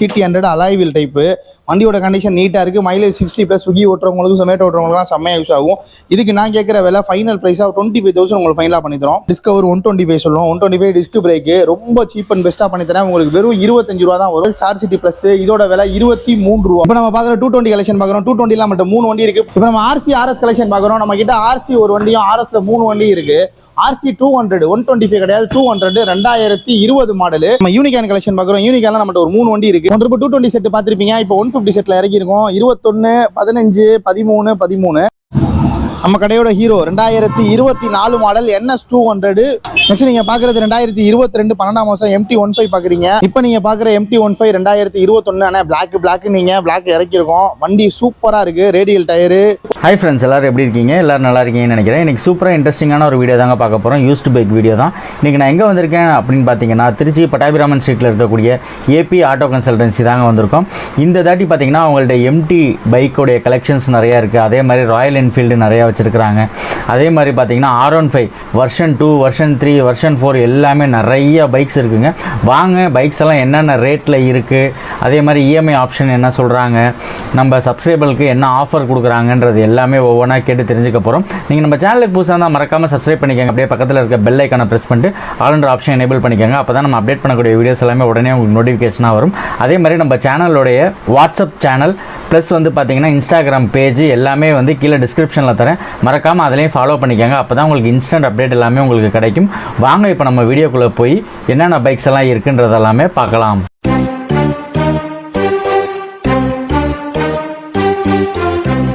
CD hundred அலாய்வில் type வண்டியோட condition நீட்டாக இருக்குது மைலேஜ் சிக்ஸ்டி ப்ளஸ் ஸ்விக்கி ஓட்டுறவங்களுக்கும் சொமேட்டோ ஓட்டுறவங்களுக்கும் செம்மையாக யூஸ் ஆகும். இதுக்கு நான் கேட்குற விலை ஃபைனல் ப்ரைஸாக டுவெண்ட்டி ஃபைவ் தௌசண்ட் உங்களுக்கு ஃபைனலாக பண்ணித்தரோம் டிஸ்கவர் ஒன் டுவெண்ட்டி ஃபைவ் சொல்லுவோம். One twenty five disc brake ரொம்ப சீப் அண்ட் பெஸ்ட்டாக பண்ணித்தரேன் உங்களுக்கு வெறும் இருபத்தஞ்சு ரூபா தான் வரும். சார் சிட்டி ப்ளஸ் இதோட விலை இருபத்தி மூணு ரூபா. இப்போ நம்ம பார்க்குற டூ டுவெண்ட்டி கலெக்ஷன் பார்க்குறோம். டூ டுவெண்ட்டிலாம் மட்டும் மூணு வண்டி இருக்குது இப்போ நம்ம ஆர்சி ஆர்எஸ் கலெக்ஷன் பார்க்குறோம். நம்ம கிட்ட ஆர்சி ஒரு வண்டியும் ஆர்எஸ்ல மூணு வண்டியும் இருக்குது RC two hundred one twenty five கிடையாது. டூ ஹண்ட்ரட் ரெண்டாயிரத்தி இருபது மாடல் நம்ம யூனிகான் கலெக்ஷன் பார்க்குறோம். யூனிகான்ல நம்மகிட்ட ஒரு மூணு வண்டி இருக்கு. ஒன்று டூ டுவெண்ட்டி செட் பார்த்துருப்பீங்க. இப்போ ஒன் ஃபிஃப்டி செட்டில் இறக்கிருக்கோம் இருபத்தொன்னு பதினஞ்சு பதிமூணு பதிமூணு. நம்ம கடையோட ஹீரோ ரெண்டாயிரத்தி இருபத்தி நாலு model NS two hundred next நீங்க பாக்குறது ரெண்டாயிரத்தி இருபத்தி ரெண்டு பன்னெண்டாம் மாசம் எம்டி ஒன் ஃபைவ் பாக்குறீங்க. இப்போ நீங்க பாக்குற எம்டி ஒன் ஃபைவ் ரெண்டாயிரத்தி இருபத்தொன்னு ஆனால் பிளாக் பிளாக் நீங்க பிளாக் இறக்கிருக்கோம் வண்டி சூப்பரா இருக்கு ரேடியல் டயரு ஹை ஃப்ரெண்ட்ஸ் எல்லாரும் எப்படி இருக்கீங்க? எல்லாரும் நல்லா இருக்கீங்கன்னு நினைக்கிறேன். இன்றைக்கி சூப்பராக இன்ட்ரெஸ்டிங்கான ஒரு வீடியோ தாங்க பார்க்க போகிறோம் யூஸ்டு பைக் வீடியோ தான். இன்றைக்கி நான் எங்கே வந்திருக்கேன் அப்படின்னு பார்த்தீங்கன்னா திருச்சி பட்டாபிராமன் ஸ்ட்ரீட்டில் இருக்கக்கூடிய ஏபி ஆட்டோ கன்சல்டன்சி தாங்க வந்திருக்கோம். இந்த தாட்டி பார்த்தீங்கன்னா அவங்கள்ட்ட எம்டி பைக்கோடைய கலெக்ஷன்ஸ் நிறையா இருக்குது அதே மாதிரி ராயல் என்ஃபீல்டு நிறையா வச்சுருக்கிறாங்க. அதே மாதிரி பார்த்தீங்கன்னா R one five version two version three version four எல்லாமே நிறைய பைக்ஸ் இருக்குங்க. வாங்க பைக்ஸ் எல்லாம் என்னென்ன ரேட்டில் இருக்குது அதே மாதிரி இஎம்ஐ ஆப்ஷன் என்ன சொல்கிறாங்க நம்ம சப்ஸ்கிரைபருக்கு என்ன ஆஃபர் கொடுக்குறாங்கன்றது எல்லாமே ஒவ்வொன்றா கேட்டு தெரிஞ்சுக்க போகிறோம் நீங்கள் நம்ம சேனலுக்கு புதுசாக இருந்தால் மறக்காமல் சப்ஸ்கிரைப் பண்ணிக்கோங்க. அப்படியே பக்கத்தில் இருக்க பெல் ஐக்கானை ப்ரெஸ் பண்ணிட்டு ஆல்ன்ற ஆப்ஷன் எனேபிள் பண்ணிக்கோங்க. அப்போ தான் நம்ம அப்டேட் பண்ணக்கூடிய வீடியோஸ் எல்லாமே உடனே உங்களுக்கு நோட்டிஃபிகேஷனாக வரும். அதே மாதிரி நம்ம சேனலோடைய வாட்ஸ்அப் சேனல் ப்ளஸ் வந்து பார்த்திங்கன்னா இன்ஸ்டாகிராம் பேஜ் எல்லாமே வந்து கீழே டிஸ்கிரிப்ஷனில் தரேன். மறக்காமல் அதிலையும் ஃபாலோ பண்ணிக்கோங்க. அப்போ தான் உங்களுக்கு இன்ஸ்டன்ட் அப்டேட் எல்லாமே உங்களுக்கு கிடைக்கும். வாங்க இப்போ நம்ம வீடியோக்குள்ளே போய் என்னென்ன பைக்ஸ் எல்லாம் இருக்குன்றதெல்லாமே பார்க்கலாம்.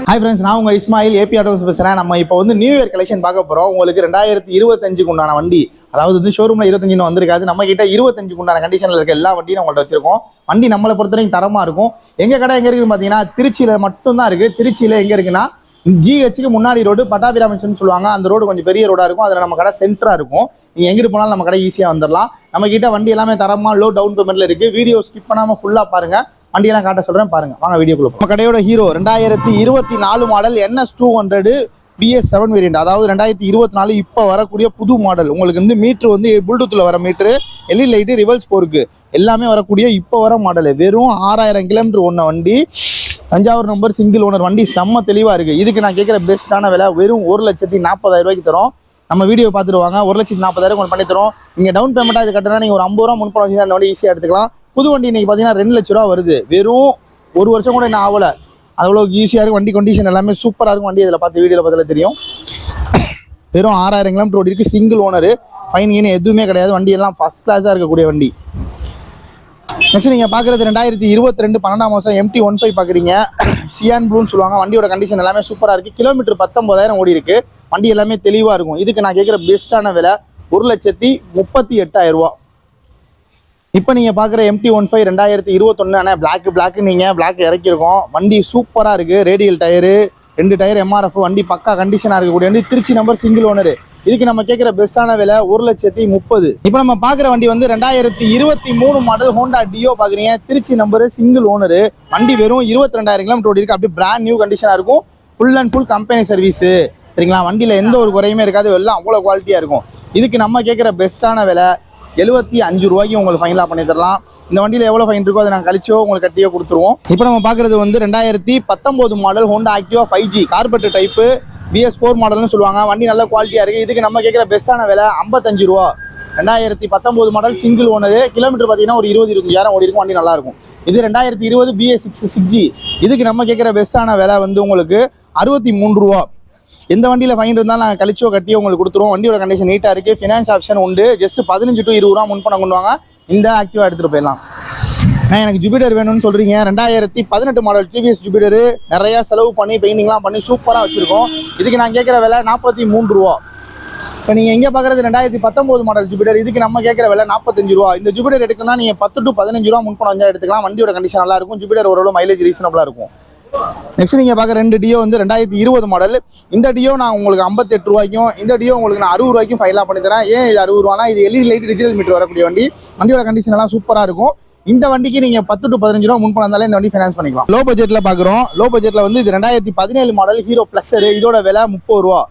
ஹாய் ஃப்ரெண்ட்ஸ் நான் உங்க இஸ்மாயில் ஏபி ஆட்டோஸ் பேசுகிறேன் நம்ம இப்போ வந்து நியூ இயர் கலெக்ஷன் பார்க்க போகிறோம் உங்களுக்கு ரெண்டாயிரத்தி இருபத்தஞ்சுக்கு உண்டான வண்டி. அதாவது வந்து ஷோரூமில் இருபத்தஞ்சுன்னு வந்திருக்காது. நம்ம கிட்ட இருபத்தஞ்சுக்கு உண்டான கண்டிஷனில் இருக்க எல்லா வண்டியும் நம்மள்ட்ட வச்சிருக்கோம். வண்டி நம்மளை பொறுத்த வரைக்கும் தரமாக இருக்கும். எங்கள் கடை எங்கே இருக்குன்னு பார்த்தீங்கன்னா திருச்சியில் மட்டும்தான் இருக்குது திருச்சியில் எங்கே இருக்குன்னா ஜிஹெச்சுக்கு முன்னாடி ரோடு பட்டாபிராமன்ஸ்னு சொல்லுவாங்க. அந்த ரோடு கொஞ்சம் பெரிய ரோடாக இருக்கும். அதில் நம்ம கடை சென்டராக இருக்கும். நீங்கள் எங்கிட்டு போனாலும் நம்ம கடை ஈஸியாக வந்துடலாம் நம்ம கிட்ட வண்டி எல்லாமே தரமாக லோ டவுன் பேமெண்ட்டில் இருக்குது வீடியோ ஸ்கிப் பண்ணாமல் ஃபுல்லாக பாருங்கள் வண்டியெல்லாம் காட்ட சொல்கிறேன் பாருங்க. வாங்க வீடியோக்குள்ள நம்ம கடையோட ஹீரோ ரெண்டாயிரத்தி இருபத்தி நாலு model NS two hundred BS seven variant அதாவது ரெண்டாயிரத்தி இருபத்தி நாலு இப்போ வரக்கூடிய புது மாடல் உங்களுக்கு வந்து மீட்ரு வந்து புல்டூத்தில் வர மீட்ரு எல்இ லைட்டு ரிவல்ஸ் போருக்கு எல்லாமே வரக்கூடிய இப்போ வர மாடல் வெறும் ஆறாயிரம் கிலோமீட்டர் ஒன்ன வண்டி. தஞ்சாவூர் நம்பர் சிங்கிள் ஓனர் வண்டி செம்ம தெளிவாக இருக்குது இதுக்கு நான் கேட்குற பெஸ்ட்டான விலை வெறும் ஒரு லட்சத்தி நாற்பதாயிரம் ரூபாய்க்கு தரோம். நம்ம வீடியோ பார்த்துருவாங்க. ஒரு லட்சத்தி நாற்பதாயிரம் உங்களுக்கு பண்ணி தரோம். நீங்கள் டவுன் பேமெண்ட்டாக இது கட்டினா நீங்கள் ஒரு ஐம்பது ரூபா முன்பணம் வச்சு அந்த வண்டி ஈஸியாக எடுத்துக்கலாம். புது வண்டி இன்றைக்கி பார்த்தீங்கன்னா ரெண்டு லட்ச ரூபா வருது. வெறும் ஒரு வருஷம் கூட என்ன ஆகலை. அவ்வளோ ஈஸியாக இருக்கும் வண்டி கண்டிஷன் எல்லாமே சூப்பராக இருக்கும். வண்டி இதில் பார்த்து வீடியோவில் பார்த்தாலே தெரியும். வெறும் ஆறாயிரம் கிலோமீட்டர் ஓடி இருக்குது சிங்கிள் ஓனர் ஃபைன் கீன் எதுவுமே கிடையாது. வண்டி எல்லாம் ஃபஸ்ட் கிளாஸாக இருக்கக்கூடிய வண்டி. நெக்ஸ்ட் நீங்கள் பார்க்குறது ரெண்டாயிரத்தி இருபத்தி ரெண்டு பன்னெண்டாம் மாதம் எம்டி ஒன் ஃபைவ் பார்க்குறீங்க சியான் ப்ளூன்னு சொல்லுவாங்க. வண்டியோட கண்டிஷன் எல்லாமே சூப்பராக இருக்குது கிலோமீட்டர் பத்தொம்போதாயிரம் ஓடி இருக்கு. வண்டி எல்லாமே தெளிவாக இருக்கும். இதுக்கு நான் கேட்குற பெஸ்ட்டான விலை ஒரு லட்சத்தி முப்பத்தி எட்டாயிரம் ரூபா. இப்போ நீங்கள் பார்க்குற எம்டி ஒன் ஃபைவ் ரெண்டாயிரத்தி இருபத்தொன்று ஆனால் பிளாக் பிளாக் நீங்கள் பிளாக் இறக்கியிருக்கோம். வண்டி சூப்பராக இருக்குது ரேடியல் டயரு ரெண்டு டயர் எம்ஆர்எஃப் வண்டி பக்கா கண்டிஷனாக இருக்கக்கூடிய வண்டி. திருச்சி நம்பர் சிங்கிள் ஓனரு இதுக்கு நம்ம கேட்குற பெஸ்ட்டான விலை ஒரு லட்சத்தி முப்பது. இப்போ நம்ம பார்க்குற வண்டி வந்து ரெண்டாயிரத்தி இருபத்தி மூணு மாடல் ஹோண்டா டியோ பார்க்குறீங்க. திருச்சி நம்பர் சிங்கிள் ஓனர் வண்டி வெறும் இருபத்தி ரெண்டாயிரம் கிலோமீட்டர் இருக்கு. அப்படியே பிராண்ட் நியூ கண்டிஷனாக இருக்கும். Full and full company service சரிங்களா? வண்டியில் எந்த ஒரு குறையுமே இருக்காது. எல்லாம் அவ்வளோ குவாலிட்டியாக இருக்கும். இதுக்கு நம்ம கேட்குற பெஸ்ட்டான விலை எழுபத்தி அஞ்சு ரூபாய்க்கு உங்களுக்கு ஃபைனலாக பண்ணி தரலாம் இந்த வண்டியில் எவ்வளோ ஃபைன் இருக்கோ அதை நாங்கள் கழிச்சோ உங்களுக்கு கட்டியோ கொடுத்துருவோம். இப்போ நம்ம பார்க்குறது வந்து ரெண்டாயிரத்தி பத்தொம்போது model Honda Activa five G carburettor type BS four மாடல்னு சொல்லுவாங்க. வண்டி நல்ல குவாலிட்டியாக இருக்குது இதுக்கு நம்ம கேட்குற பெஸ்ட்டான விலை ஐம்பத்தஞ்சு ரூபா. ரெண்டாயிரத்தி பத்தொம்போது மாடல் சிங்கிள் ஒன்று கிலோமீட்டர் பார்த்தீங்கன்னா ஒரு இருபது இருபத்தஞ்சாயிரம் ஓடி இருக்கும். வண்டி நல்லாயிருக்கும் இது ரெண்டாயிரத்தி இருபது பிஎஸ் சிக்ஸ் சிக்ஸ் ஜி இதுக்கு நம்ம கேட்குற பெஸ்ட்டான விலை வந்து உங்களுக்கு அறுபத்தி மூணு ரூபா. எந்த வண்டியில் ஃபைன் இருந்தாலும் நாங்கள் கழிச்சோ கட்டியோ உங்களுக்கு கொடுத்துருவோம். வண்டியோட கண்டிஷன் நீட்டாக இருக்குது ஃபினான்ஸ் ஆப்ஷன் உண்டு. ஜஸ்ட் பதினஞ்சு டு இருபது ரூபா முன்பணம் கொண்டு வாங்க. இந்த ஆக்டிவாக எடுத்துகிட்டு போயிடலாம். நான் எனக்கு ஜூபிடர் வேணும்னு சொல்கிறீங்க ரெண்டாயிரத்தி பதினெட்டு மாடல் டிவிஎஸ் ஜூபிடரு நிறையா செலவு பண்ணி பெயிண்டிங்லாம் பண்ணி சூப்பராக வச்சுருக்கோம். இதுக்கு நான் கேட்குற விலை நாற்பத்தி மூணு ரூபா. இப்போ நீங்கள் எங்கே பார்க்குறது ரெண்டாயிரத்தி பத்தொம்போது மாடல் ஜூபிடர் இதுக்கு நம்ம கேட்குற விலை நாற்பத்தஞ்சு ரூபா. இந்த ஜூபிடர் எடுக்கணும்னா நீங்கள் பத்து டு பதினஞ்சு ரூபா முன்பணம் வந்தால் எடுத்துக்கலாம். வண்டியோட கண்டிஷன் நல்லா இருக்கும். ஜூபிடர் ஓரளவு மைலேஜ் ரீசனபிளாக இருக்கும். நெக்ஸ்ட் நீங்கள் பார்க்குற ரெண்டு டியோ வந்து ரெண்டாயிரத்தி இருபது மாடல் இந்த டியோ நான் உங்களுக்கு ஐம்பத்தெட்டு ரூபாய்க்கும் இந்த டியோ உங்களுக்கு நான் அறுபது ரூபாய்க்கும் ஃபைலாக பண்ணி தரேன். ஏன் இது அறுபது ரூபானா இது எல்இடி லைட் டிஜிட்டல் மீட்டர் வரக்கூடிய வண்டி. வண்டியோட கண்டிஷன் எல்லாம் சூப்பராக இருக்கும். இந்த வண்டிக்கு நீங்கள் பத்து டு பதினஞ்சு ரூபா முன்பணம் இருந்தாலே இந்த வண்டி ஃபைனான்ஸ் பண்ணிக்கலாம். லோ பட்ஜெட்ல பார்க்குறோம் லோ பட்ஜெட்ல வந்து இது ரெண்டாயிரத்தி பதினேழு மாடல் ஹீரோ பிளஸர் இதோட விலை முப்பது ரூபா.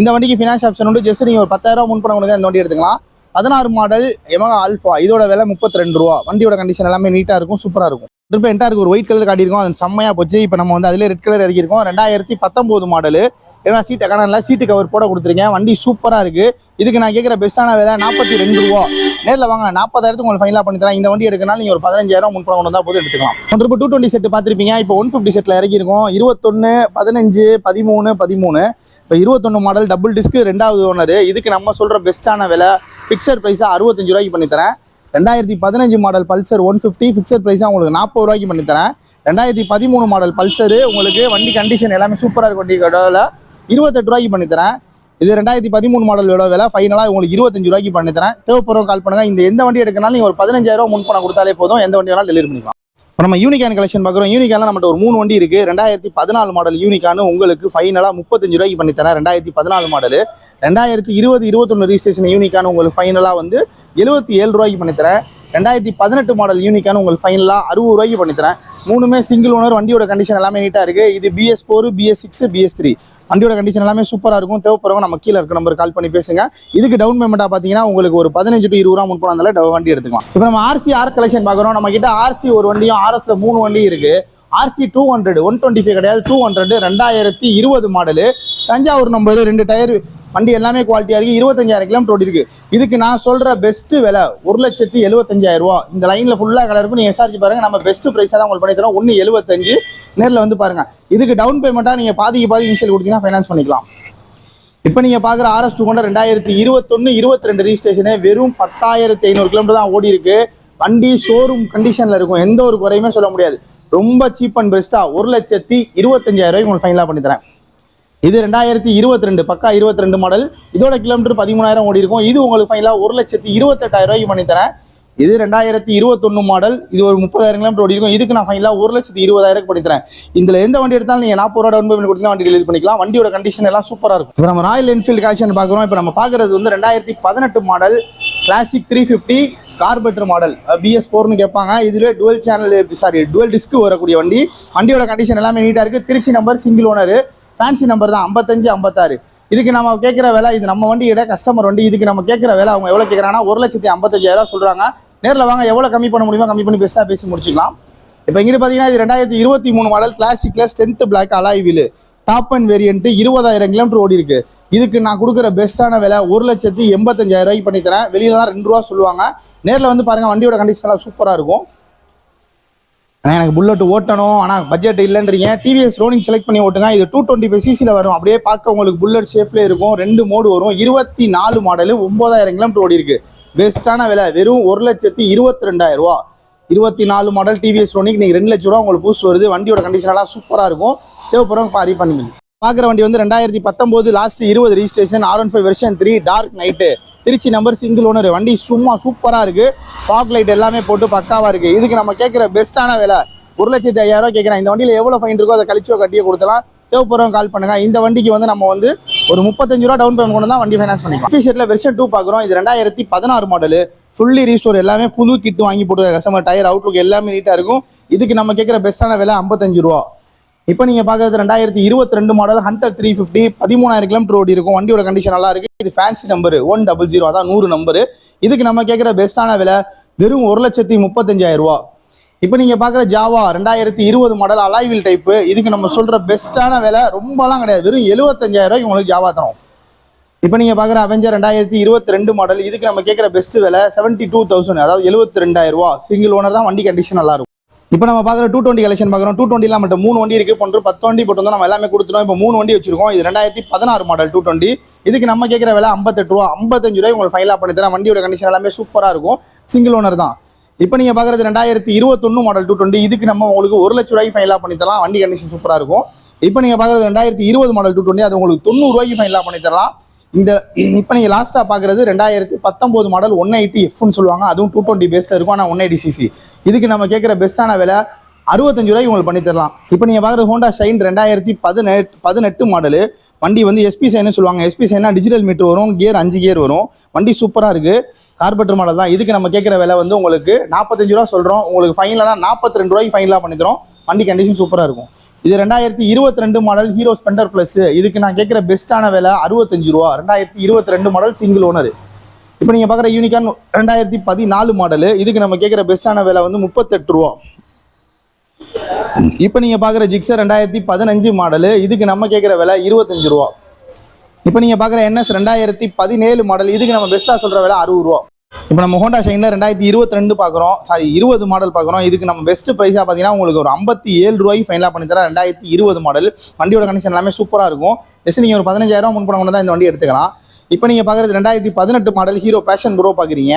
இந்த வண்டிக்கு ஃபினான்ஸ் ஆப்ஷன் உண்டு. ஜஸ்ட் நீங்கள் ஒரு பத்தாயிரம் முன்பணம் கொண்டு இந்த வண்டி எடுத்துக்கலாம். பதினாறு மாடல் எமகா ஆல்ஃபா இதோட விலை முப்பத்தி ரெண்டு ரூபா. வண்டியோட கண்டிஷன் எல்லாமே நீட்டாக இருக்கும் சூப்பராக இருக்கும். இப்போ என்டாருக்கு ஒரு ஒயிட் கலர் காட்டியிருக்கோம் அது செம்மையாக போச்சு. இப்போ நம்ம வந்து அதிலே ரெட் கலர் இறக்கியிருக்கோம் ரெண்டாயிரத்தி பத்தொம்போது மாடலு ஏன்னா சீட்டை காணல சீட்டு கவர் போட கொடுத்துருக்கேன். வண்டி சூப்பராக இருக்குது இதுக்கு நான் கேட்குற பெஸ்ட்டான விலை நாற்பத்தி ரெண்டு ரூபா. நேரில் வாங்க நாற்பதாயிரத்துக்கு உங்களுக்கு ஃபைனலாக பண்ணி தரேன். இந்த வண்டி எடுக்கனால நீங்கள் ஒரு பதினஞ்சாயிரம் முன்பணம் கொண்டு வந்தால் போதும் எடுத்துக்கலாம். ஒன்று இப்போ டூ டுவெண்ட்டி செட் பார்த்துருப்பீங்க. இப்போ ஒன் ஃபிஃப்டி செட்டில் இறக்கியிருக்கோம் இருபத்தொன்று பதினஞ்சு பதிமூணு பதிமூணு. இப்போ இருபத்தொன்று மாடல் டபுள் டிஸ்க்கு ரெண்டாவது ஓனர் இதுக்கு நம்ம சொல்கிற பெஸ்ட்டான விலை ஃபிக்ஸட் ப்ரைஸாக அறுபத்தஞ்சு ரூபாய்க்கு பண்ணித்தரேன் ரெண்டாயிரத்தி பதினஞ்சு model Pulsar one fifty fixed ப்ரைஸாக உங்களுக்கு நாற்பது ரூபாய்க்கு பண்ணி தரேன். ரெண்டாயிரத்தி பதிமூணு மாடல் பல்சரு உங்களுக்கு வண்டி கண்டிஷன் எல்லாமே சூப்பராக இருக்கும் வண்டி கடவுள இருபத்தெட்டு ரூபாய்க்கு பண்ணித்தரேன் இது ரெண்டாயிரத்தி பதிமூணு மாடலோட விலை. ஃபைனலாக உங்களுக்கு இருபத்தஞ்சு ரூபாய்க்கு பண்ணி தரேன் தேவைப்படுறவங்க கால் பண்ணுங்க. இந்த எந்த வண்டி எடுக்கனாலும் நீங்கள் ஒரு பதினஞ்சாயிரம் முன் பணம் கொடுத்தாலே போதும். எந்த வண்டி வேணாலும் டெலிவரி பண்ணிக்கலாம். இப்போ நம்ம யூனிகான் கலெக்ஷன் பார்க்குறோம். யூனிகானில் நம்மகிட்ட ஒரு மூணு வண்டி இருக்குது ரெண்டாயிரத்தி பதினாலு மாடல் யூனிகானு உங்களுக்கு ஃபைனலாக முப்பத்தஞ்சு ரூபாய்க்கு பண்ணி தரேன் ரெண்டாயிரத்தி பதினாலு மாடல் ரெண்டாயிரத்தி இருபது இருபத்தொன்று ரிஜிஸ்ட்ரேஷன் யூனிகான் உங்களுக்கு ஃபைனலாக வந்து எழுபத்தி ஏழு ரூபாய்க்கு பண்ணி தரேன் ரெண்டாயிரத்தி பதினெட்டு மாடல் யூனிக்கான உங்களுக்கு ஃபைனலாக அறுபது ரூபாய்க்கு பண்ணித்தரேன். மூணுமே சிங்கிள் ஓனர் வண்டியோட கண்டிஷன் எல்லாமே நீட்டாக இருக்குது இது BS four BS six BS three வண்டியோட கண்டிஷன் எல்லாமே சூப்பராக இருக்கும். தேவைப்படுறவங்க நம்ம கீழே இருக்க நம்பர் கால் பண்ணி பேசுங்க. இதுக்கு டவுன் பேமெண்ட்டாக பார்த்தீங்கன்னா உங்களுக்கு ஒரு பதினஞ்சு டு இருபது ரூபா முன்பணம் வண்டி எடுத்துக்கலாம். இப்போ நம்ம ஆர்சி ஆர்எஸ் கலெக்ஷன் பார்க்குறோம். நம்ம கிட்ட ஆர்சி ஒரு வண்டியும் ஆர்எஸ்ல மூணு வண்டி இருக்குது RC two hundred one twenty five கிடையாது. டூ ஹண்ட்ரட் ரெண்டாயிரத்தி இருபது மாடலு தஞ்சாவூர் நம்பர் ரெண்டு டயர் வண்டி எல்லாமே குவாலிட்டியாக இருக்குது இருபத்தஞ்சாயிரம் கிலோமீட்டர் ஓடி இருக்கு இதுக்கு நான் சொல்கிற பெஸ்ட்டு விலை ஒரு லட்சத்தி எழுபத்தஞ்சாயிரம் ரூபா. இந்த லைனில் ஃபுல்லாக கடை இருக்கும் நீங்கள் விசாரிச்சு பாருங்கள் நம்ம பெஸ்ட்டு ப்ரைஸாக தான் உங்களுக்கு பண்ணி தரோம். ஒன்று எழுபத்தஞ்சு. நேரில் வந்து பாருங்கள் இதுக்கு டவுன் பேமெண்ட்டாக நீங்கள் பாதிக்கு பாதி இனிஷியல் கொடுத்தீங்கன்னா ஃபைனான்ஸ் பண்ணிக்கலாம். இப்போ நீங்கள் பார்க்குற ஆர்எஸ் டூ கொண்ட ரெண்டாயிரத்தி இருபத்தொன்று இருபத்தி ரெண்டு ரிஜிஸ்ட்ரேஷனு வெறும் பத்தாயிரத்தி ஐநூறு கிலோமீட்டர் தான் ஓடி இருக்கு வண்டி ஷோரூம் கண்டிஷனில் இருக்கும். எந்த ஒரு குறையுமே சொல்ல முடியாது. ரொம்ப சீப் அண்ட் பெஸ்ட்டாக ஒரு லட்சத்தி இருபத்தஞ்சாயிரம் ரூபாய்க்கு உங்களுக்கு ஃபைனலாக பண்ணித்தரேன் இது ரெண்டாயிரத்தி இருபத்தி ரெண்டு பக்கா இருபத்தி ரெண்டு மாடல் இதோட கிலோமீட்டர் பதிமூணாயிரம் ஓடி இருக்கும். இது உங்களுக்கு ஃபைனலாக ஒரு லட்சத்தி இருபத்தெட்டாயிரம் ரூபாய்க்கு பண்ணி தரேன். இது ரெண்டாயிரத்தி இருபத்தொன்னு மாடல் இது ஒரு முப்பதாயிரம் கிலோமீட்டர் ஓடி இருக்கும். இதுக்கு நான் ஃபைனலாக ஒரு லட்சத்தி இருபதாயிரம் பண்ணி தரேன். இதில் எந்த வண்டி எடுத்தாலும் நீங்கள் நாற்பது ரூபா டவுன் பேமெண்ட் கொடுத்தீங்கன்னா வண்டி டெலிவரி பண்ணிக்கலாம். வண்டியோட கண்டிஷன் எல்லாம் சூப்பராக இருக்கும். இப்போ நம்ம ராயல் என்ஃபீல்டு கலெக்ஷன் பார்க்குறோம். இப்போ நம்ம பார்க்குறது வந்து ரெண்டாயிரத்தி பதினெட்டு model classic three fifty carburettor model BS ஃபோர்னு கேட்பாங்க. இதுவே dual channel sorry dual disc வரக்கூடிய வண்டி. வண்டியோட கண்டிஷன் எல்லாமே நீட்டாக இருக்குது Trichy number single owner fancy number தான் ஐம்பத்தஞ்சு ஐம்பத்தாறு. இதுக்கு நம்ம கேட்குற விலை இது நம்ம வண்டியோட கஸ்டமர் வண்டி இதுக்கு நம்ம கேட்குற விலை அவங்க எவ்வளோ கேட்குறாங்கன்னா ஒரு லட்சத்தி ஐம்பத்தஞ்சாயிரம் சொல்கிறாங்க நேரில் வாங்க எவ்வளோ கம்மி பண்ண முடியுமோ கம்மி பண்ணி பெஸ்ட்டாக பேசி முடிச்சுக்கலாம். இப்போ இங்கிட்டு பார்த்தீங்கன்னா இது ரெண்டாயிரத்தி இருபத்தி மூணு model கிளாசிக்கில் strength black alloy wheel top and variant இருபதாயிரம் கிலோமீட்டர் ஓடி இருக்கு. இதுக்கு நான் கொடுக்குற பெஸ்ட்டான விலை ஒரு லட்சத்தி எண்பத்தஞ்சாயிரம் ரூபாய்க்கு பண்ணித்தரேன் வெளியிலலாம் ரெண்டு ரூபா சொல்லுவாங்க. நேரில் வந்து பாருங்க வண்டியோட கண்டிஷன் எல்லாம் சூப்பராக இருக்கும். ஆனால் எனக்கு புல்லட் ஓட்டணும் ஆனால் பட்ஜெட் இல்லைன்றீங்க. டிவிஎஸ் ரோனிங் செலக்ட் பண்ணி ஓட்டுங்க. இது டூ டுவெண்ட்டி ஃபைவ் சிசியில் வரும். அப்படியே பார்க்க உங்களுக்கு புல்லட் ஷேஃப்லேயே இருக்கும். ரெண்டு மோடு வரும். இருபத்தி நாலு மாடலு ஒம்பதாயிரம் கிலோமீட்டர் ஓடி இருக்கு. பெஸ்ட்டான விலை வெறும் ஒரு லட்சத்தி இருபத்தி ரெண்டாயிரம் ரூபா. இருபத்தி நாலு மாடல் டிவிஎஸ் ரோனிக் நீங்கள் ரெண்டு லட்ச ரூபா உங்களுக்கு பூஸ்ட் வருது. வண்டியோட கண்டிஷன் சூப்பராக இருக்கும். தேவைப்படுறவங்க பாதி பண்ணுங்க பார்க்குற வண்டி வந்து ரெண்டாயிரத்தி பத்தொம்போது லாஸ்ட் இருபது registration R one five version three dark night Trichy number single owner வண்டி சும்மா சூப்பராக இருக்குது ஃபாக் லைட் எல்லாமே போட்டு பக்காவாக இருக்குது இதுக்கு நம்ம கேட்குற பெஸ்ட்டான விலை ஒரு லட்சத்தி ஐயாயிரம் கேட்குறேன் இந்த வண்டியில் எவ்வளோ ஃபைன் இருக்கோ அதை கழிச்சோ கட்டியோ கொடுத்தலாம் தேவைப்படுறவங்க கால் பண்ணுங்கள் இந்த வண்டிக்கு வந்து நம்ம வந்து ஒரு முப்பத்தஞ்சு ரூபா டவுன் பேமெண்ட் கொண்டு தான் வண்டி ஃபைனான்ஸ் பண்ணிக்கலாம். ஆஃபீஸில் வெர்ஷன் டூ பார்க்குறோம் இது ரெண்டாயிரத்தி பதினாறு மாடலு ஃபுல்லி ரீஸ்டோர் எல்லாமே புது கிட்டு வாங்கி போட்டு கஸ்டமர் டயர் அவுட்லுக் எல்லாமே நீட்டாக இருக்கும். இதுக்கு நம்ம கேட்குற பெஸ்ட்டான விலை ஐம்பத்தஞ்சு ரூபா. இப்போ நீங்கள் பார்க்குறது ரெண்டாயிரத்தி இருபத்தி ரெண்டு மாடல் ஹண்ட்ரட் த்ரீ ஃபிஃப்டி பதிமூணாயிரம் கிலோமீட்டர் ஓடி இருக்கும். வண்டியோட கண்டிஷன் நல்லா இருக்கு. இது fancy number one double zero அதான் நூறு நம்பரு இதுக்கு நம்ம கேட்குற பெஸ்ட்டான விலை வெறும் ஒரு லட்சத்தி முப்பத்தஞ்சாயிரம் ரூபா. இப்போ நீங்கள் பார்க்குற ஜாவா ரெண்டாயிரத்தி இருபது மாடல் அலாய்வில் டைப்பு இதுக்கு நம்ம சொல்கிற பெஸ்ட்டான விலை ரொம்பலாம் கிடையாது. வெறும் எழுபத்தஞ்சாயிரம் ரூபாய்க்கு உங்களுக்கு ஜாவா தரும். இப்போ நீங்கள் பார்க்குற அவெஞ்சர் ரெண்டாயிரத்தி இருபத்தி ரெண்டு மாடல் இதுக்கு நம்ம கேட்குற பெஸ்ட் விலை செவன்ட்டி டூ தௌசண்ட் அதாவது எழுபத்தி ரெண்டாயிரம் ரூபா. சிங்கிள் ஓனர் தான் வண்டி கண்டிஷன் நல்லாயிருக்கும் இப்போ நம்ம பார்க்குற டூ டுவெண்ட்டி கலெக்ஷன் பார்க்குறோம். டூ டுவெண்ட்டிலாம் மட்டும் மூணு வண்டி இருக்குது போன்ற பத்து வண்டி போட்டு நம்ம எல்லாமே கொடுத்துருவோம் இப்போ மூணு வண்டி வச்சிருக்கோம். இது ரெண்டாயிரத்தி பதினாறு மாடல் டூ டுவெண்ட்டி இதுக்கு நம்ம கேட்குற விலை ஐம்பத்தெட்டு ரூபா. ஐம்பத்தஞ்சு ரூபாய் உங்களுக்கு ஃபைலாக பண்ணி தரேன். வண்டியோட கண்டிஷன் எல்லாமே சூப்பராக இருக்கும். சிங்கிள் ஓனர் தான். இப்போ நீங்கள் பார்க்குறது ரெண்டாயிரத்தி இருபத்தொன்று மாடல் டூ டுவெண்ட்டி இதுக்கு நம்ம உங்களுக்கு ஒரு லட்ச ரூபாய்க்கு ஃபைலாக பண்ணி தரலாம். வண்டி கண்டிஷன் சூப்பராக இருக்கும். இப்போ நீங்கள் பார்க்குறது ரெண்டாயிரத்தி இருபது மாடல் டூ டுவெண்ட்டி அது உங்களுக்கு தொண்ணூறுரூவாய்க்கு ஃபைலாக பண்ணி தரலாம். இந்த இப்போ நீங்கள் லாஸ்ட்டாக பார்க்குறது ரெண்டாயிரத்தி பத்தொம்போது மாடல் ஒன் எயிட்டி எஃப்னு சொல்லுவாங்க. அதுவும் டூ டுவெண்ட்டி பேஸில் இருக்கும். ஆனால் ஒன் எயிட்டி சிசி இதுக்கு நம்ம கேட்குற பெஸ்ட்டான விலை அறுபத்தஞ்சு ரூபாய்க்கு உங்களுக்கு பண்ணித்தரலாம் இப்போ நீங்கள் பார்க்குற ஹோண்டா ஷைன் ரெண்டாயிரத்தி பதினெட்டு பதினெட்டு மாடலு வண்டி வந்து எஸ்பி சைன்னு சொல்லுவாங்க. எஸ்பி சைனா டிஜிட்டல் மீட்டர் வரும் கியர் அஞ்சு கியர் வரும். வண்டி சூப்பராக இருக்குது கார்பெட்டர் மாடல் தான். இதுக்கு நம்ம கேட்குற விலை வந்து உங்களுக்கு நாற்பத்தஞ்சு ரூபா சொல்கிறோம் உங்களுக்கு ஃபைனலாக நாற்பத்தி ரெண்டு ரூபாய்க்கு ஃபைனலாக பண்ணித்தரோம் வண்டி கண்டிஷன் சூப்பராக இருக்கும். இது ரெண்டாயிரத்தி இருபத்தி ரெண்டு மாடல் ஹீரோ ஸ்பெண்டர் ப்ளஸ் இதுக்கு நான் கேட்குற பெஸ்ட்டான விலை அறுபத்தஞ்சு ரூபா. ரெண்டாயிரத்தி இருபத்தி ரெண்டு மாடல் சிங்கிள் ஓனர் இப்போ நீங்கள் பார்க்குற யூனிகான் ரெண்டாயிரத்தி பதினாலு மாடலு இதுக்கு நம்ம கேட்குற பெஸ்ட்டான விலை வந்து முப்பத்தெட்டு ரூபா. இப்போ நீங்கள் பார்க்குற ஜிக்ஸர் ரெண்டாயிரத்தி பதினஞ்சு மாடலு இதுக்கு நம்ம கேட்குற விலை இருபத்தஞ்சு ரூபா. இப்போ நீங்கள் பார்க்குற என்எஸ் ரெண்டாயிரத்தி பதினேழு மாடல் இதுக்கு நம்ம பெஸ்ட்டாக சொல்கிற விலை அறுபது ரூபா. இப்போ நம்ம ஹோண்டா ஷைனில் ரெண்டாயிரத்தி இருபத்தி ரெண்டு பார்க்குறோம். சாரி இருபது மாடல் பார்க்குறோம். இதுக்கு நம்ம பெஸ்ட் ப்ரைஸாக பார்த்தீங்கன்னா உங்களுக்கு ஒரு ஐம்பத்தி ஏழு ரூபாய்க்கு ஃபைனலாக பண்ணி தரேன். ரெண்டாயிரத்தி இருபது மாடல் வண்டியோட கண்டிஷன் எல்லாமே சூப்பராக இருக்கும். ஜஸ்ட் நீங்கள் ஒரு பதினஞ்சாயிரம் முன் பணம் தான் இந்த வண்டி எடுத்துக்கலாம். இப்போ நீங்கள் பார்க்குறது ரெண்டாயிரத்தி பதினெட்டு மாடல் ஹீரோ பேஷன் ப்ரோ பார்க்குறீங்க.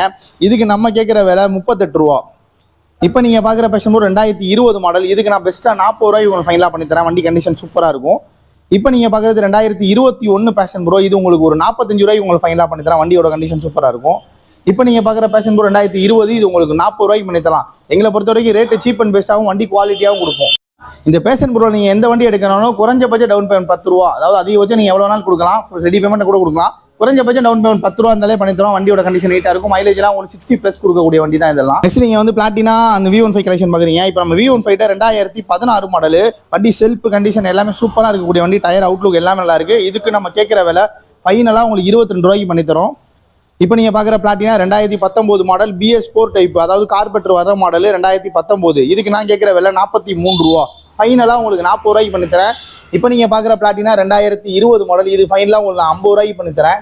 இதுக்கு நம்ம கேட்குற விலை முப்பத்தெட்டு ரூபா. இப்போ நீங்கள் பார்க்குற பேஷன் ப்ரோ ரெண்டாயிரத்தி இருபது மாடல் இதுக்கு நான் பெஸ்ட்டாக நாற்பது ரூபாய் உங்களுக்கு ஃபைனலாக பண்ணி தரேன். வண்டி கண்டிஷன் சூப்பராக இருக்கும். இப்போ நீங்கள் பார்க்குறது ரெண்டாயிரத்தி இருபத்தி ஒன்று பேஷன் ப்ரோ இது உங்களுக்கு ஒரு நாற்பத்தஞ்சு ரூபாய் உங்களுக்கு ஃபைனலாக பண்ணி தரேன். வண்டியோட கண்டிஷன் சூப்பராக இருக்கும். இப்போ நீங்கள் பார்க்குற பேஷன் ப்ரோ ரெண்டாயிரத்தி இருபது இது உங்களுக்கு நாற்பது ரூபாய்க்கு பண்ணி தரலாம் எங்களை பொறுத்த வரைக்கும் ரேட்டு சீப் அண்ட் பெஸ்ட்டாகவும் வண்டி குவாலிட்டியாகவும் கொடுப்போம். இந்த பேஷன் ப்ரோ நீங்கள் எந்த வண்டி எடுக்கணும் குறைஞ்சபட்ச டவுன் பேமெண்ட் பத்து ரூபா. அதாவது அதிகபட்சம் நீங்கள் எவ்வளோ நாள் கொடுக்கலாம். ரெடி பேமெண்ட் கூட கொடுக்கலாம். குறைஞ்சபட்சம் டவுன் பேமெண்ட் பத்து ரூபா இருந்தாலே பண்ணி தரோம் வண்டியோட கண்டிஷன் நீட்டாக இருக்கும். மைலேஜ்லாம் ஒரு சிக்ஸ்டி ப்ளஸ் கொடுக்கக்கூடிய வண்டி தான் இதெல்லாம். நெக்ஸ்ட் நீங்கள் வந்து பிளாட்டினா அந்த வி ஒன் ஃபைவ் கலெக்ஷன் பார்க்குறீங்க. இப்போ நம்ம வி ஒன் ஃபைவ் ரெண்டாயிரத்தி பதினாறு மாடல் வண்டி செல்ஃப் கண்டிஷன் எல்லாமே சூப்பராக இருக்கக்கூடிய வண்டி. டயர் அவுட்லுக் எல்லாமே நல்லா இருக்கு. இதுக்கு நம்ம கேட்குற விலை ஃபைனலாக உங்களுக்கு இருபத்தி ரெண்டு ரூபாய்க்கு பண்ணி தரோம் இப்போ நீங்கள் பார்க்குற பிளாட்டினா ரெண்டாயிரத்தி பத்தொம்போது மாடல் பிஎஸ் ஃபோர் டைப் அதாவது கார்பெட்டர் வர மாடல் ரெண்டாயிரத்தி பத்தொம்போது. இதுக்கு நான் கேட்குற விலை நாற்பத்தி மூணு ரூபா. ஃபைனலாக உங்களுக்கு நாற்பது ரூபாய்க்கு பண்ணி தரேன். இப்போ நீங்கள் பார்க்குற பிளாட்டினா ரெண்டாயிரத்தி இருபது மாடல் இது ஃபைனலாக உங்களுக்கு நான் ஐம்பது ரூபாய்க்கு பண்ணி தரேன்.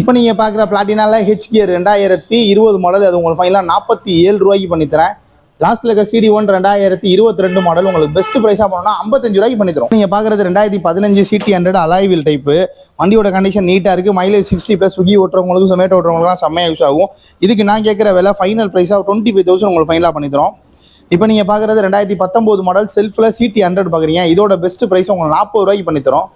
இப்போ நீங்கள் பார்க்குற பிளாட்டினால ஹெச் கியர் ரெண்டாயிரத்தி இருபது மாடல் அது உங்களுக்கு ஃபைனலாக நாற்பத்தி ஏழு ரூபாய்க்கு பண்ணி தரேன். லாஸ்ட்டில் இருக்க சிடி ஒன் ரெண்டாயிரத்தி இருபத்தி ரெண்டு மாடல் உங்களுக்கு பெஸ்ட் ப்ரைஸாக போனோம்னா ஐம்பத்தஞ்சு ரூபாய்க்கு பண்ணி தரும் நீங்கள் பார்க்குறது ரெண்டாயிரத்தி பதினஞ்சு CD hundred alloy wheel type வண்டியோட கண்டிஷன் நீட்டாக இருக்குது மைலேஜ் சிக்ஸ்டி ப்ளஸ் சுகி ஓட்டுறவங்களுக்கும் சொமேட்டோ ஓட்டுறவங்களுக்குலாம் செம்மையாக யூஸ் ஆகும். இதுக்கு நான் கேட்குற விலை ஃபைனல் ப்ரைஸாக டுவெண்ட்டி ஃபைவ் தௌசண்ட் உங்களுக்கு ஃபைனலாக பண்ணி தரும் இப்போ நீங்கள் பார்க்குறது ரெண்டாயிரத்தி பத்தொம்போது மாடல் செல்ஃபில் சிடி ஹண்ட்ரட் பார்க்குறீங்க இதோட பெஸ்ட் ப்ரைஸ் உங்களுக்கு நாற்பது ரூபாய்க்கு பண்ணி தரும்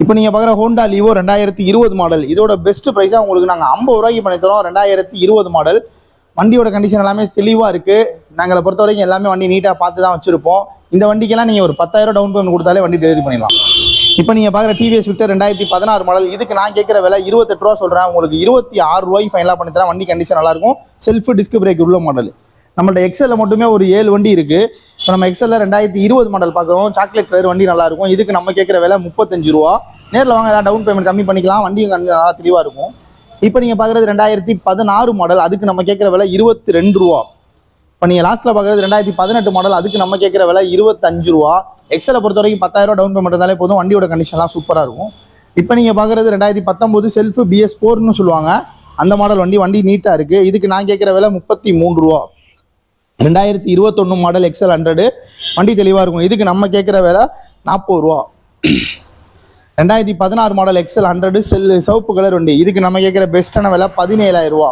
இப்போ நீங்கள் பார்க்குற ஹோண்டா லீவோ ரெண்டாயிரத்தி இருபது மாடல் இதோட பெஸ்ட் ப்ரைஸாக உங்களுக்கு நாங்கள் ஐம்பது ரூபாய்க்கு பண்ணி தரோம் ரெண்டாயிரத்தி இருபது மாடல் வண்டியோட கண்டிஷன் எல்லாமே தெளிவாக இருக்குது நாங்களை பொறுத்த வரைக்கும் எல்லாமே வண்டி நீட்டாக பார்த்து தான் வச்சுருப்போம். இந்த வண்டிக்கெல்லாம் நீங்கள் ஒரு பத்தாயிரம் டவுன் பேமெண்ட் கொடுத்தாலே வண்டி டெலிவரி பண்ணிடலாம். இப்போ நீங்கள் பார்க்குற டிவிஎஸ் விக்டர் ரெண்டாயிரத்தி பதினாறு மாடல் இதுக்கு நான் கேட்குற விலை இருபத்தெட்டு ரூபா சொல்கிறேன் உங்களுக்கு இருபத்தி ஆறு ரூபாய்க்கு ஃபைனலாக பண்ணி தரேன். வண்டி கண்டிஷன் நல்லாயிருக்கும் செல்ஃப் டிஸ்க் பிரேக் உள்ள மாடல் நம்மள்ட்ட எக்ஸல்ல மட்டுமே ஒரு ஏழு வண்டி இருக்குது இப்போ நம்ம எக்ஸல்ல ரெண்டாயிரத்தி இருபது மாடல் பார்க்குறோம். சாக்லேட் கலர் வண்டி நல்லாயிருக்கும் இதுக்கு நம்ம கேட்குற விலை முப்பத்தஞ்சு ரூபா. நேரில் வாங்க ஏதாவது டவுன் பேமெண்ட் கம்மி பண்ணிக்கலாம். வண்டியும் நல்லா தெளிவாக இருக்கும். இப்போ நீங்கள் பார்க்குறது ரெண்டாயிரத்தி பதினாறு மாடல் அதுக்கு நம்ம கேட்குற விலை இருபத்தி ரெண்டு ரூபா. இப்போ நீங்கள் லாஸ்ட்டில் பார்க்குறது ரெண்டாயிரத்தி பதினெட்டு மாடல் அதுக்கு நம்ம கேட்குற விலை இருபத்தஞ்சு ரூபா. எக்ஸலை பொறுத்த வரைக்கும் பத்தாயிரம் டவுன் பேமெண்ட் இருந்தாலே போதும் வண்டியோட கண்டிஷன்லாம் சூப்பராக இருக்கும். இப்போ நீங்கள் பார்க்குறது ரெண்டாயிரத்தி பத்தொம்போது செல்ஃப் பிஎஸ் ஃபோர்னு சொல்லுவாங்க. அந்த மாடல் வண்டி வண்டி நீட்டாக இருக்குது இதுக்கு நான் கேட்குற விலை முப்பத்தி மூணு ரூபா. ரெண்டாயிரத்தி இருபத்தொன்று மாடல் எக்ஸல் ஹண்ட்ரடு வண்டி தெளிவாக இருக்கும். இதுக்கு நம்ம கேட்குற விலை நாற்பது ரூபா. ரெண்டாயிரத்தி பதினாறு மாடல் எக்ஸல் ஹண்ட்ரடு செல்லு சிவப்பு கலர் உண்டு. இதுக்கு நம்ம கேட்குற பெஸ்ட்டான விலை பதினேழாயிரம் ரூபா.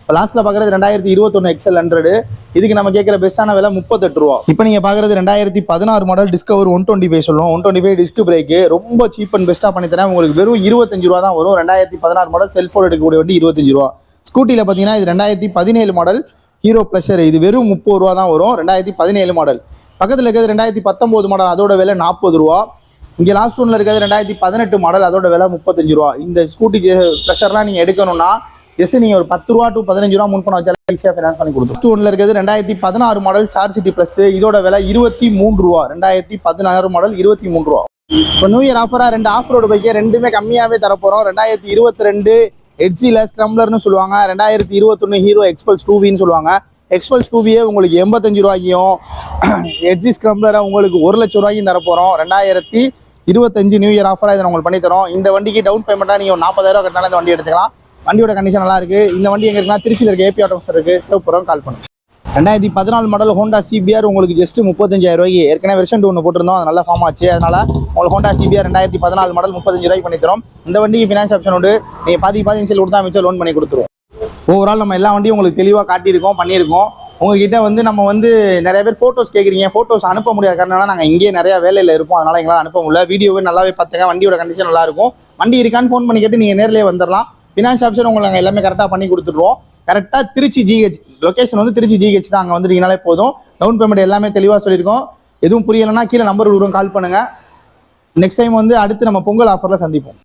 இப்போ லாஸ்ட்டில் பார்க்குறது ரெண்டாயிரத்தி இருபத்தொன்று எக்ஸல் ஹண்ட்ரடு இதுக்கு நம்ம கேட்குற பெஸ்ட்டான விலை முப்பத்தெட்டு ரூபா. இப்போ நீங்கள் பார்க்குறது ரெண்டாயிரத்தி பதினாறு model Discover one twenty five சொல்லுவோம். One twenty five disc brake ரொம்ப சீப் அண்ட் பெஸ்ட்டாக பண்ணி தரேன். உங்களுக்கு வெறும் இருபத்தஞ்சு ரூபா தான் வரும். ரெண்டாயிரத்தி பதினாறு மாடல் செல்ஃபோன் எடுக்கக்கூடிய வண்டி இருபத்தஞ்சு ரூபா. ஸ்கூட்டியில் பார்த்தீங்கன்னா இது ரெண்டாயிரத்தி பதினேழு மாடல் ஹீரோ ப்ளஷர் இது வெறும் முப்பது ரூபா தான் வரும். ரெண்டாயிரத்தி பதினேழு மாடல் பக்கத்தில் இருக்கிறது ரெண்டாயிரத்தி பத்தொம்போது மாடல் அதோட விலை நாற்பது ரூபா. இங்கே லாஸ்ட் ஒன்ல இருக்கிறது ரெண்டாயிரத்தி பதினெட்டு மாடல் அதோட விலை முப்பத்தஞ்சு ரூபா. இந்த ஸ்கூட்டி ப்ரெஷர்லாம் நீங்கள் எடுக்கணும்னா ஜஸ்ட் நீங்கள் ஒரு பத்து ரூபா டு பதினஞ்சு ரூபா முன் பண்ண வச்சாலும் ஈஸியாக ஃபினான்ஸ் பண்ணி கொடுத்து லாஸ்ட் ஒன்ல இருக்கிறது ரெண்டாயிரத்தி பதினாறு மாடல் சார் சிட்டி ப்ளஸ் இதோட விலை இருபத்தி மூணு ரூபா. ரெண்டாயிரத்தி பதினாறு மாடல் இருபத்தி மூணு ரூபா. இப்போ நியூ இயர் ஆஃபராக ரெண்டு ஆஃப் ரோடு பைக்கே ரெண்டுமே கம்மியாகவே தரப்போகிறோம் ரெண்டாயிரத்தி இருபத்தி ரெண்டு எட்ஜியில் ஸ்க்ரம்லர்னு சொல்லுவாங்க. ரெண்டாயிரத்தி இருபத்தொன்று ஹீரோ எக்ஸ்பல்ஸ் டூவின்னு சொல்லுவாங்க. எக்ஸ்பல்ஸ் டூவியே உங்களுக்கு எண்பத்தஞ்சு ரூபாய்க்கும் எட்ஜி ஸ்க்ரம்லரை உங்களுக்கு ஒரு லட்ச ரூபாய்க்கும் தரப்போகிறோம் ரெண்டாயிரத்தி இருபத்தஞ்சு நியூ இயர் ஆஃபராக இதை உங்களுக்கு பண்ணி தரோம். இந்த வண்டிக்கு டவுன் பேமெண்ட்டாக நீங்கள் ஒரு நாற்பதாயிரம் கட்டினாலும் இந்த வண்டி எடுத்துக்கலாம். வண்டியோட கண்டிஷன் நல்லா இருக்குது இந்த வண்டி எங்கே இருக்குன்னா திருச்சியில் இருக்க ஏபி ஆட்டோஸ் இருக்குது தேவைப்படுறோம் கால் பண்ணுங்கள் ரெண்டாயிரத்தி பதினாலு மாடல் ஹோண்டா சிபிஆர் உங்களுக்கு ஜஸ்ட் முப்பத்தஞ்சாயிரம் ரூபாய்க்கு. ஏற்கனவே வெர்ஷன் ஒன்று போட்டிருந்தோம். அது நல்லா ஃபார்ம் ஆச்சு. அதனால உங்களுக்கு ஹோண்டா சிபிஆர் ரெண்டாயிரத்தி பதினாலு மாடல் முப்பத்தஞ்சு ரூபாய்க்கு பண்ணி இந்த வண்டிக்கு ஃபினான்ஸ் ஆப்ஷன் உண்டு. நீங்கள் பாதி பாதி இன்சியல் கொடுத்தா மிச்சம் லோன் பண்ணி கொடுத்துருவோம். ஓவரால் நம்ம எல்லா வண்டியும் உங்களுக்கு தெளிவாக காட்டியிருக்கோம் பண்ணியிருக்கோம். உங்ககிட்ட வந்து நம்ம வந்து நிறைய பேர் ஃபோட்டோஸ் கேட்குறீங்க ஃபோட்டோஸ் அனுப்ப முடியாத. காரணம்னா நாங்கள் இங்கேயே நிறைய வேலையில் இருப்போம். அதனால் எங்களால் அனுப்ப முடியல. வீடியோவே நல்லாவே பார்த்துங்க. வண்டியோட கண்டிஷன் நல்லாயிருக்கும். வண்டி இருக்கான்னு ஃபோன் பண்ணி கேட்டு நீங்கள் நேர்லயே வந்துடலாம் ஃபினான்ஸ் ஆப்ஷன் உங்களுக்கு நாங்கள் எல்லாமே கரெக்டாக பண்ணி கொடுத்துருவோம் கரெக்டாக திருச்சி ஜிஹெச் லொக்கேஷன் வந்து திருச்சி ஜிஹெச் தான். அங்கே வந்துட்டீங்கனாலே போதும். டவுன் பேமெண்ட் எல்லாமே தெளிவாக சொல்லியிருக்கோம். எதுவும் புரியலைன்னா கீழே நம்பர் விடுவோம் கால் பண்ணுங்கள் நெக்ஸ்ட் டைம் வந்து அடுத்து நம்ம பொங்கல் ஆஃபரில் சந்திப்போம்.